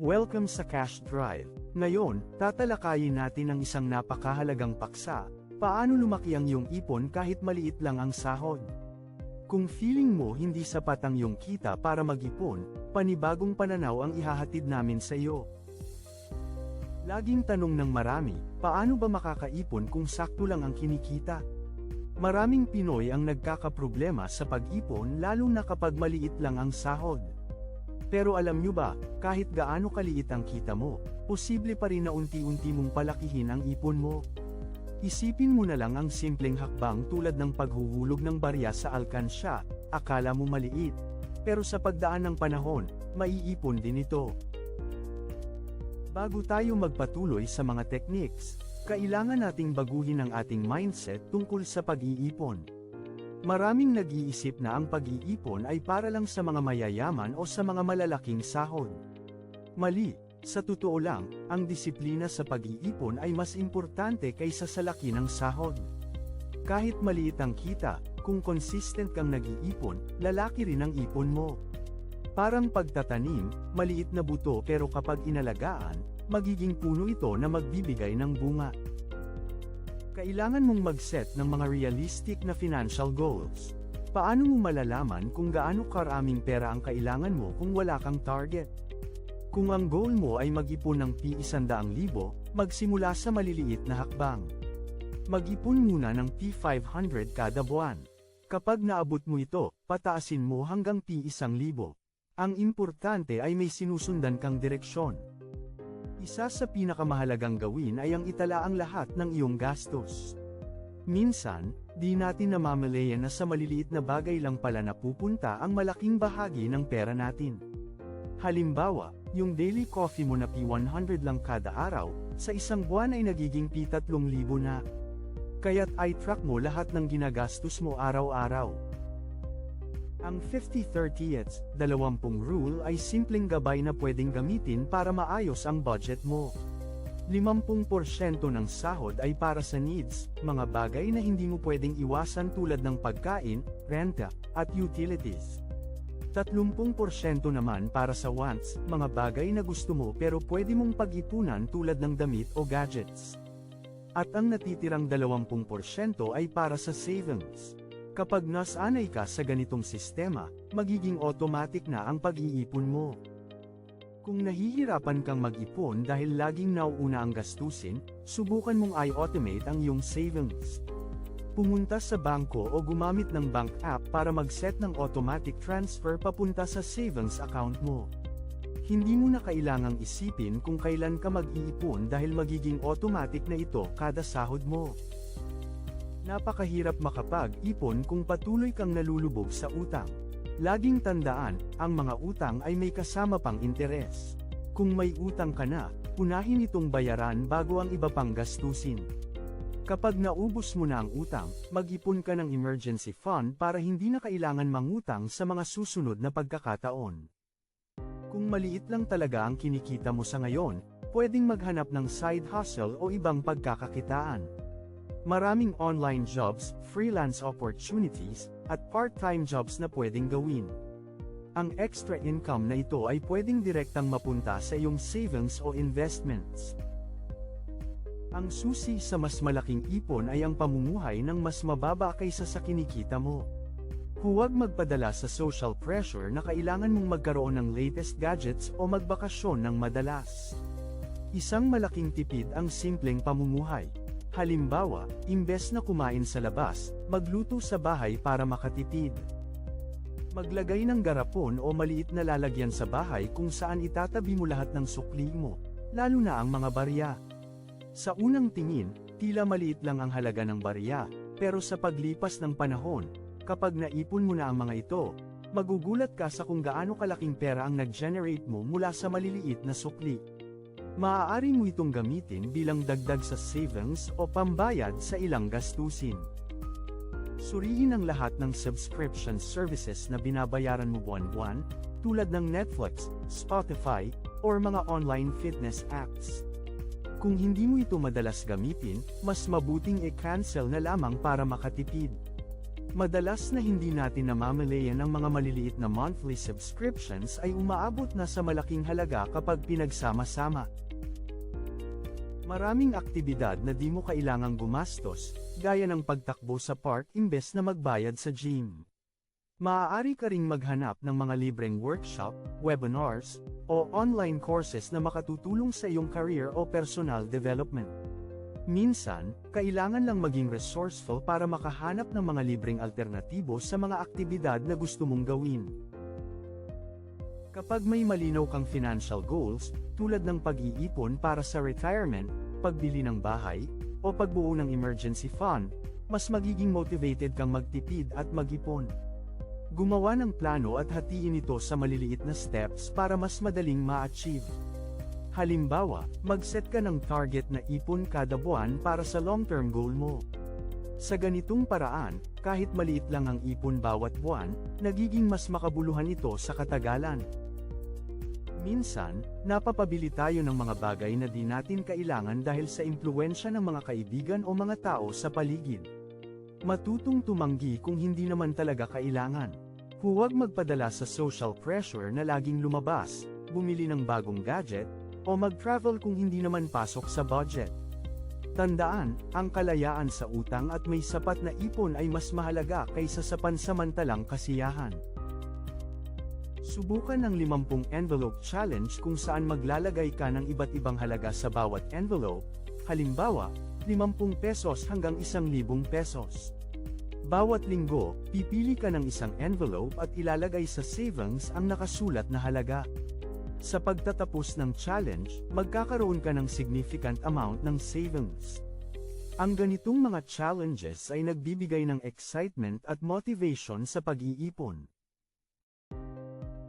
Welcome sa Cash Drive. Ngayon, tatalakayin natin ang isang napakahalagang paksa, paano lumaki ang iyong ipon kahit maliit lang ang sahod. Kung feeling mo hindi sapat ang iyong kita para mag-ipon, panibagong pananaw ang ihahatid namin sa iyo. Laging tanong ng marami, paano ba makakaipon kung sakto lang ang kinikita? Maraming Pinoy ang nagkakaproblema sa pag-ipon lalo na kapag maliit lang ang sahod. Pero alam nyo ba, kahit gaano kaliit ang kita mo, posible pa rin na unti-unti mong palakihin ang ipon mo. Isipin mo na lang ang simpleng hakbang tulad ng paghuhulog ng barya sa alkansya, akala mo maliit. Pero sa pagdaan ng panahon, maiipon din ito. Bago tayo magpatuloy sa mga techniques, kailangan nating baguhin ang ating mindset tungkol sa pag-iipon. Maraming nag-iisip na ang pag-iipon ay para lang sa mga mayayaman o sa mga malalaking sahod. Mali, sa totoo lang, ang disiplina sa pag-iipon ay mas importante kaysa sa laki ng sahod. Kahit maliit ang kita, kung consistent kang nag-iipon, lalaki rin ang ipon mo. Parang pagtatanim, maliit na buto pero kapag inalagaan, magiging puno ito na magbibigay ng bunga. Kailangan mong mag-set ng mga realistic na financial goals. Paano mo malalaman kung gaano karaming pera ang kailangan mo kung wala kang target? Kung ang goal mo ay mag-ipon ng P100,000, magsimula sa maliliit na hakbang. Mag-ipon muna ng P500 kada buwan. Kapag naabot mo ito, pataasin mo hanggang P1,000. Ang importante ay may sinusundan kang direksyon. Isa sa pinakamahalagang gawin ay ang itala ang lahat ng iyong gastos. Minsan, di natin namamalayan na sa maliliit na bagay lang pala napupunta ang malaking bahagi ng pera natin. Halimbawa, yung daily coffee mo na P100 lang kada araw, sa isang buwan ay nagiging P3,000 na. Kaya't i-track mo lahat ng ginagastos mo araw-araw. Ang 50-30-20 rule ay simpleng gabay na pwedeng gamitin para maayos ang budget mo. 50% ng sahod ay para sa needs, mga bagay na hindi mo pwedeng iwasan tulad ng pagkain, renta, at utilities. 30% naman para sa wants, mga bagay na gusto mo pero pwede mong pag-ipunan tulad ng damit o gadgets. At ang natitirang 20% ay para sa savings. Kapag nasanay ka sa ganitong sistema, magiging automatic na ang pag-iipon mo. Kung nahihirapan kang mag-ipon dahil laging nauuna ang gastusin, subukan mong i-automate ang iyong savings. Pumunta sa bangko o gumamit ng bank app para mag-set ng automatic transfer papunta sa savings account mo. Hindi mo na kailangang isipin kung kailan ka mag-iipon dahil magiging automatic na ito kada sahod mo. Napakahirap makapag-ipon kung patuloy kang nalulubog sa utang. Laging tandaan, ang mga utang ay may kasama pang interes. Kung may utang ka na, punahin itong bayaran bago ang iba pang gastusin. Kapag naubos mo na ang utang, mag-ipon ka ng emergency fund para hindi na kailangan mangutang sa mga susunod na pagkakataon. Kung maliit lang talaga ang kinikita mo sa ngayon, pwedeng maghanap ng side hustle o ibang pagkakakitaan. Maraming online jobs, freelance opportunities, at part-time jobs na pwedeng gawin. Ang extra income na ito ay pwedeng direktang mapunta sa iyong savings o investments. Ang susi sa mas malaking ipon ay ang pamumuhay ng mas mababa kaysa sa kinikita mo. Huwag magpadala sa social pressure na kailangan mong magkaroon ng latest gadgets o magbakasyon ng madalas. Isang malaking tipid ang simpleng pamumuhay. Halimbawa, imbes na kumain sa labas, magluto sa bahay para makatipid. Maglagay ng garapon o maliit na lalagyan sa bahay kung saan itatabi mo lahat ng sukli mo, lalo na ang mga barya. Sa unang tingin, tila maliit lang ang halaga ng barya, pero sa paglipas ng panahon, kapag naipon mo na ang mga ito, magugulat ka sa kung gaano kalaking pera ang nag-generate mo mula sa maliliit na sukli. Maaari mo itong gamitin bilang dagdag sa savings o pambayad sa ilang gastusin. Suriin ang lahat ng subscription services na binabayaran mo buwan-buwan, tulad ng Netflix, Spotify, or mga online fitness apps. Kung hindi mo ito madalas gamitin, mas mabuting i-cancel na lamang para makatipid. Madalas na hindi natin namamalayan ang mga maliliit na monthly subscriptions ay umaabot na sa malaking halaga kapag pinagsama-sama. Maraming aktibidad na di mo kailangang gumastos, gaya ng pagtakbo sa park imbes na magbayad sa gym. Maaari ka ring maghanap ng mga libreng workshop, webinars, o online courses na makatutulong sa iyong career o personal development. Minsan, kailangan lang maging resourceful para makahanap ng mga libreng alternatibo sa mga aktibidad na gusto mong gawin. Kapag may malinaw kang financial goals, tulad ng pag-iipon para sa retirement, pagbili ng bahay, o pagbuo ng emergency fund, mas magiging motivated kang magtipid at mag-ipon. Gumawa ng plano at hatiin ito sa maliliit na steps para mas madaling ma-achieve. Halimbawa, mag-set ka ng target na ipon kada buwan para sa long-term goal mo. Sa ganitong paraan, kahit maliit lang ang ipon bawat buwan, nagiging mas makabuluhan ito sa katagalan. Minsan, napapabili tayo ng mga bagay na di natin kailangan dahil sa impluensya ng mga kaibigan o mga tao sa paligid. Matutong tumanggi kung hindi naman talaga kailangan. Huwag magpadala sa social pressure na laging lumabas, bumili ng bagong gadget, o mag-travel kung hindi naman pasok sa budget. Tandaan, ang kalayaan sa utang at may sapat na ipon ay mas mahalaga kaysa sa pansamantalang kasiyahan. Subukan ng 50 envelope challenge kung saan maglalagay ka ng iba't ibang halaga sa bawat envelope, halimbawa, 50 pesos hanggang 1,000 pesos. Bawat linggo, pipili ka ng isang envelope at ilalagay sa savings ang nakasulat na halaga. Sa pagtatapos ng challenge, magkakaroon ka ng significant amount ng savings. Ang ganitong mga challenges ay nagbibigay ng excitement at motivation sa pag-iipon.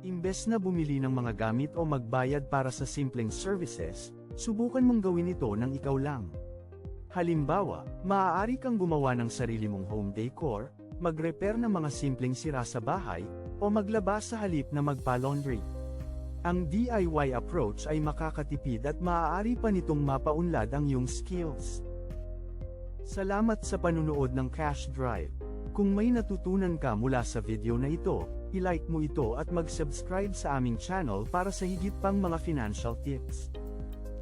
Imbes na bumili ng mga gamit o magbayad para sa simpleng services, subukan mong gawin ito ng ikaw lang. Halimbawa, maaari kang gumawa ng sarili mong home decor, mag-repair ng mga simpleng sira sa bahay, o maglaba sa halip na magpa-laundry. Ang DIY approach ay makakatipid at maaari pa nitong mapaunlad ang iyong skills. Salamat sa panunood ng Cash Drive. Kung may natutunan ka mula sa video na ito, i-like mo ito at mag-subscribe sa aming channel para sa higit pang mga financial tips.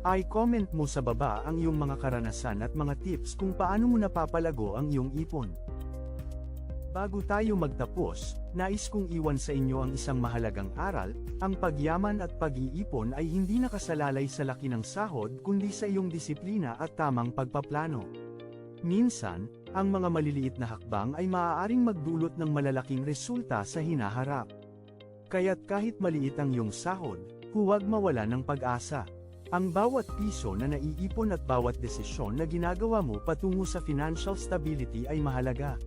I-comment mo sa baba ang iyong mga karanasan at mga tips kung paano mo napapalago ang iyong ipon. Bago tayo magtapos, nais kong iwan sa inyo ang isang mahalagang aral, ang pagyaman at pag-iipon ay hindi nakasalalay sa laki ng sahod kundi sa iyong disiplina at tamang pagpaplano. Minsan, ang mga maliliit na hakbang ay maaaring magdulot ng malalaking resulta sa hinaharap. Kaya't kahit maliit ang iyong sahod, huwag mawala ng pag-asa. Ang bawat piso na naiipon at bawat desisyon na ginagawa mo patungo sa financial stability ay mahalaga.